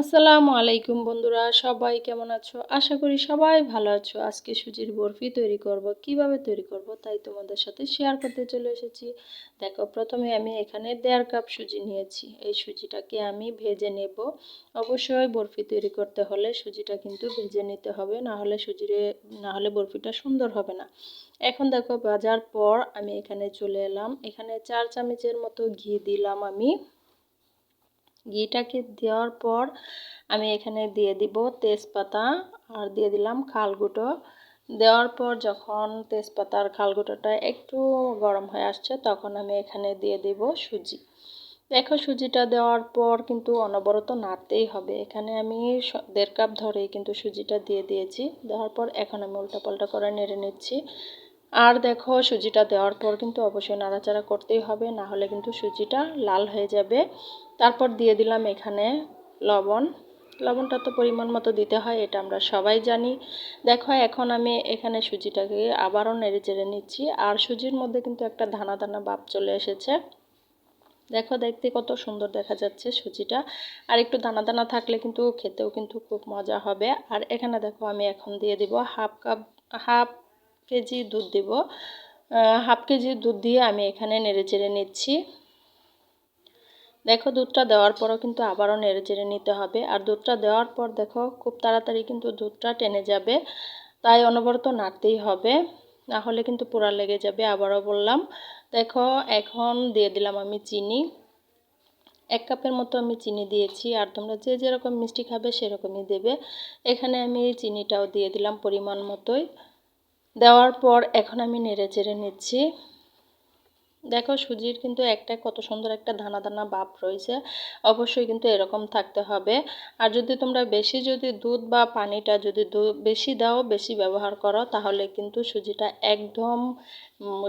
আসসালামু আলাইকুম বন্ধুরা, সবাই কেমন আছো? আশা করি সবাই ভালো আছো। আজকে সুজির বরফি তৈরি করব। কীভাবে তৈরি করব তাই তোমাদের সাথে শেয়ার করতে চলে এসেছি। দেখো, প্রথমে আমি এখানে দেড় কাপ সুজি নিয়েছি। এই সুজিটাকে আমি ভেজে নেব। অবশ্যই বরফি তৈরি করতে হলে সুজিটা কিন্তু ভেজে নিতে হবে। না হলে সুজিরে, না হলে বরফিটা সুন্দর হবে না। এখন দেখো বাজার পর আমি এখানে চলে এলাম। এখানে চার চামচের মতো ঘি দিলাম আমি। ঘিটাকে দেওয়ার পর আমি এখানে দিয়ে দিব তেজপাতা আর দিয়ে দিলাম খালগুটো দেওয়ার পর যখন তেজপাতার খালগুটোটা একটু গরম হয়ে আসছে তখন আমি এখানে দিয়ে দিব সুজি। দেখো সুজিটা দেওয়ার পর কিন্তু অনবরত নাড়তেই হবে। এখানে আমি দেড় কাপ ধরেই কিন্তু সুজিটা দিয়ে দিয়েছি। দেওয়ার পর এখন আমি উল্টাপাল্টা করে নেড়ে নিচ্ছি। আর দেখো সুজিটা দেওয়ার পর কিন্তু অবশ্যই নাড়াচাড়া করতেই হবে, না হলে কিন্তু সুজিটা লাল হয়ে যাবে। তারপর দিয়ে দিলাম এখানে লবণ। লবণটা তো পরিমাণ মতো দিতে হয়, এটা আমরা সবাই জানি। দেখো এখন আমি এখানে সুজিটাকে আবারও নেড়ে চেড়ে নিচ্ছি, আর সুজির মধ্যে কিন্তু একটা দানা দানা ভাব চলে এসেছে। দেখো দেখতে কত সুন্দর দেখা যাচ্ছে সুজিটা। আর একটু দানা দানা থাকলে কিন্তু খেতেও কিন্তু খুব মজা হবে। আর এখানে দেখো আমি এখন দিয়ে দিব হাফ কাপ, হাফ কেজি দুধ দিব। হাফ কেজি দুধ দিয়ে আমি এখানে নেড়ে চেড়ে নিচ্ছি। দেখো দুধটা দেওয়ার পরও কিন্তু আবারও নেড়ে চেড়ে নিতে হবে। আর দুধটা দেওয়ার পর দেখো খুব তাড়াতাড়ি কিন্তু দুধটা টেনে যাবে। তাই অনবরত নাড়তেই হবে। না হলে কিন্তু পোড়া লেগে যাবে আবারও বললাম। দেখো এখন দিয়ে দিলাম আমি চিনি। এক কাপের মতো আমি চিনি দিয়েছি। আর তোমরা যে যেরকম মিষ্টি খাবে সেরকমই দেবে। এখানে আমি চিনিটাও দিয়ে দিলাম পরিমাণ মতোই। দেওয়ার পর এখন আমি নেড়ে চেড়ে নিচ্ছি। দেখো সুজির কিন্তু একটা কত সুন্দর একটা দানা দানা বাপ রয়েছে। অবশ্যই কিন্তু এরকম থাকতে হবে। আর যদি তোমরা বেশি যদি দুধ বা পানিটা যদি বেশি দাও, বেশি ব্যবহার করো, তাহলে কিন্তু সুজিটা একদম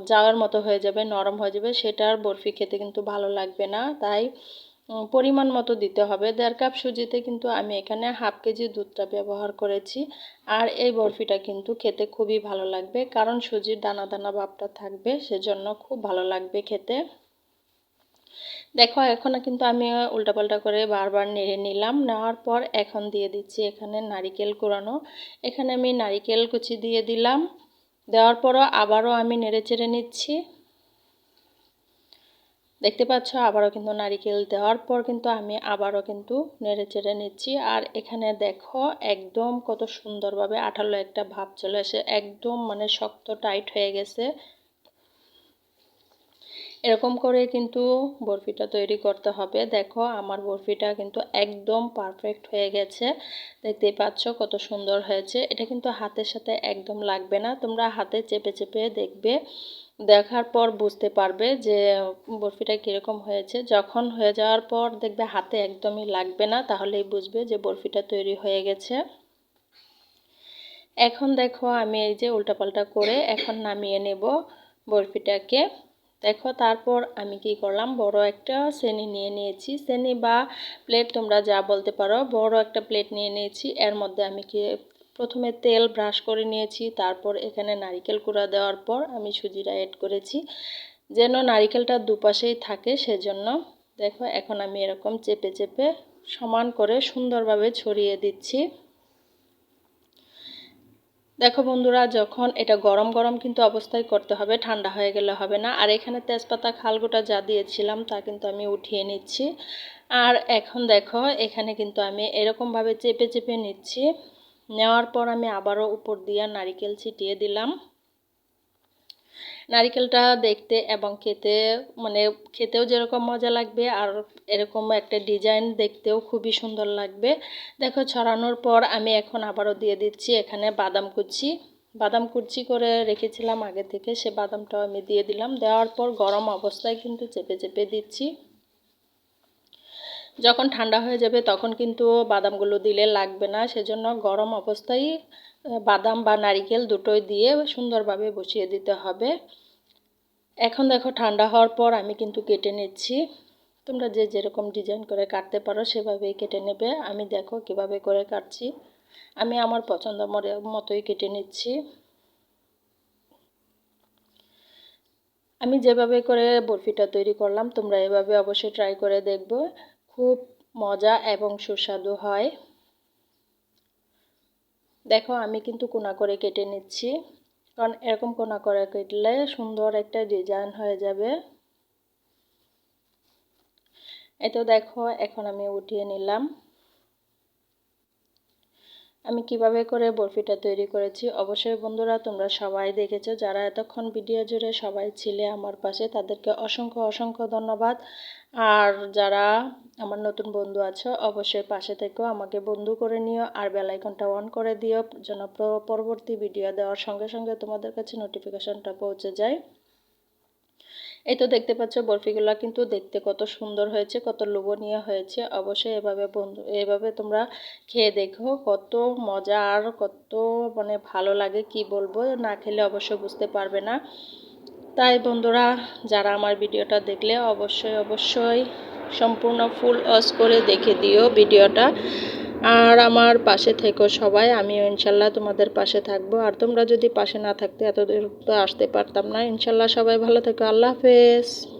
যাওয়ার মতো হয়ে যাবে, নরম হয়ে যাবে। সেটার বরফি খেতে কিন্তু ভালো লাগবে না। তাই পরিমাণ মতো দিতে হবে। দেড় কাপ সুজিতে কিন্তু আমি এখানে হাফ কেজি দুধটা ব্যবহার করেছি। আর এই বরফিটা কিন্তু খেতে খুবই ভালো লাগবে, কারণ সুজির দানা দানা ভাবটা থাকবে, সেজন্য খুব ভালো লাগবে খেতে। দেখো, এখন কিন্তু আমি উল্টাপাল্টা করে বারবার নেড়ে নিলাম। নেওয়ার পর এখন দিয়ে দিচ্ছি এখানে নারিকেল কোরানো এখানে আমি নারিকেল কুচি দিয়ে দিলাম। দেওয়ার পরও আবারও আমি নেড়ে চেড়ে নিচ্ছি। দেখতে পাচ্ছ, আবারও কিন্তু নারিকেল দেওয়ার পর কিন্তু আমি আবারও কিন্তু নেড়ে চেড়ে নিচ্ছি। আর এখানে দেখো, একদম কত সুন্দরভাবে আঠালো একটা ভাব চলে আসে একদম মানে শক্ত টাইট হয়ে গেছে। এরকম করে কিন্তু বরফিটা তৈরি করতে হবে। দেখো, আমার বরফিটা কিন্তু একদম পারফেক্ট হয়ে গেছে। দেখতেই পাচ্ছ কত সুন্দর হয়েছে। এটা কিন্তু হাতের সাথে একদম লাগবে না। তোমরা হাতে চেপে চেপে দেখবে। দেখার পর বুঝতে পারবে যে বরফিটা কীরকম হয়েছে। যখন হয়ে যাওয়ার পর দেখবে হাতে একদমই লাগবে না, তাহলেই বুঝবে যে বরফিটা তৈরি হয়ে গেছে। এখন দেখো আমি এই যে উল্টাপাল্টা করে এখন নামিয়ে নেব বরফিটাকে। দেখো তারপর আমি কি করলাম, বড় একটা শ্রেণি নিয়ে নিয়েছি। শ্রেণি বা প্লেট তোমরা যা বলতে পারো, বড় একটা প্লেট নিয়ে নিয়েছি। এর মধ্যে আমি কি প্রথমে তেল ব্রাশ করে নিয়েছি, তারপর এখানে নারিকেল কুড়া দেওয়ার পর আমি সুজিটা অ্যাড করেছি। যেন নারিকেলটা দুপাশেই থাকে সেজন্য দেখো এখন আমি এরকম চেপে চেপে সমান করে সুন্দরভাবে ছড়িয়ে দিচ্ছি। দেখো বন্ধুরা, যখন এটা গরম গরম কিন্তু অবস্থায় করতে হবে, ঠান্ডা হয়ে গেলে হবে না। আর এখানে তেজপাতা খালগোটা যা দিয়েছিলাম তা কিন্তু আমি উঠিয়ে নিচ্ছি। আর এখন দেখো, এখানে কিন্তু আমি এরকমভাবে চেপে চেপে নিচ্ছি। নেওয়ার পর আমি আবারও উপর দিয়ে নারিকেল ছিটিয়ে দিলাম। নারিকেলটা দেখতে এবং খেতে মানে খেতেও যেরকম মজা লাগবে আর এরকম একটা ডিজাইন দেখতেও খুবই সুন্দর লাগবে। দেখো, ছড়ানোর পর আমি এখন আবারও দিয়ে দিচ্ছি এখানে বাদাম কুচি। বাদাম কুচি করে রেখেছিলাম আগে থেকে, সে বাদামটাও আমি দিয়ে দিলাম। দেওয়ার পর গরম অবস্থায় কিন্তু চেপে চেপে দিচ্ছি। যখন ঠান্ডা হয়ে যাবে তখন কিন্তু বাদামগুলো দিলে লাগবে না। সেজন্য গরম অবস্থায় বাদাম বা নারিকেল দুটোই দিয়ে সুন্দরভাবে বসিয়ে দিতে হবে। এখন দেখো ঠান্ডা হওয়ার পর আমি কিন্তু কেটে নিচ্ছি। তোমরা যে যেরকম ডিজাইন করে কাটতে পারো সেভাবেই কেটে নেবে। আমি দেখো কীভাবে করে কাটছি। আমি আমার পছন্দ মতোই কেটে নিচ্ছি। আমি যেভাবে করে বরফিটা তৈরি করলাম তোমরা এভাবে অবশ্যই ট্রাই করে দেখবে। খুব মজা এবং সুস্বাদু হয়। দেখো, আমি কিন্তু কোনা করে কেটে নিচ্ছি। কারণ এরকম কোনা করে কেটলে সুন্দর একটা ডিজাইন হয়ে যাবে। এই তো দেখো, এখন আমি উঠিয়ে নিলাম। আমি কীভাবে করে বরফিটা তৈরি করেছি? অবশ্যই বন্ধুরা, তোমরা সবাই দেখেছ। যারা এতক্ষণ ভিডিও জুড়ে সবাই ছিলে আমার পাশে, তাদেরকে অসংখ্য অসংখ্য ধন্যবাদ। আর যারা আমার নতুন বন্ধু আছো, অবশ্যই পাশে থেকেও আমাকে বন্ধু করে নিও আর বেলাইকনটা অন করে দিও, যেন পরবর্তী ভিডিও দেওয়ার সঙ্গে সঙ্গে তোমাদের কাছে নোটিফিকেশনটা পৌঁছে যায়। এই তো দেখতে পাচ্ছ বরফিগুলো কিন্তু দেখতে কত সুন্দর হয়েছে, কত লোভনীয় হয়েছে, অবশ্যই এভাবে বন্ধু, এভাবে তোমরা খেয়ে দেখো, কত মজা আর কত মানে ভালো লাগে, কি বলব, না খেলে অবশ্যই বুঝতে পারবে না। তাই বন্ধুরা, যারা আমার ভিডিওটা দেখলে অবশ্যই অবশ্যই সম্পূর্ণ ফুল অস করে দেখে দিও ভিডিওটা। আর আমার পাশে থেকো সবাই, আমিও ইনশাল্লাহ তোমাদের পাশে থাকব। আর তোমরা যদি পাশে না থাকতে এত দূর তো আসতে পারতাম না। ইনশাল্লাহ সবাই ভালো থেকো। আল্লাহ হাফেজ।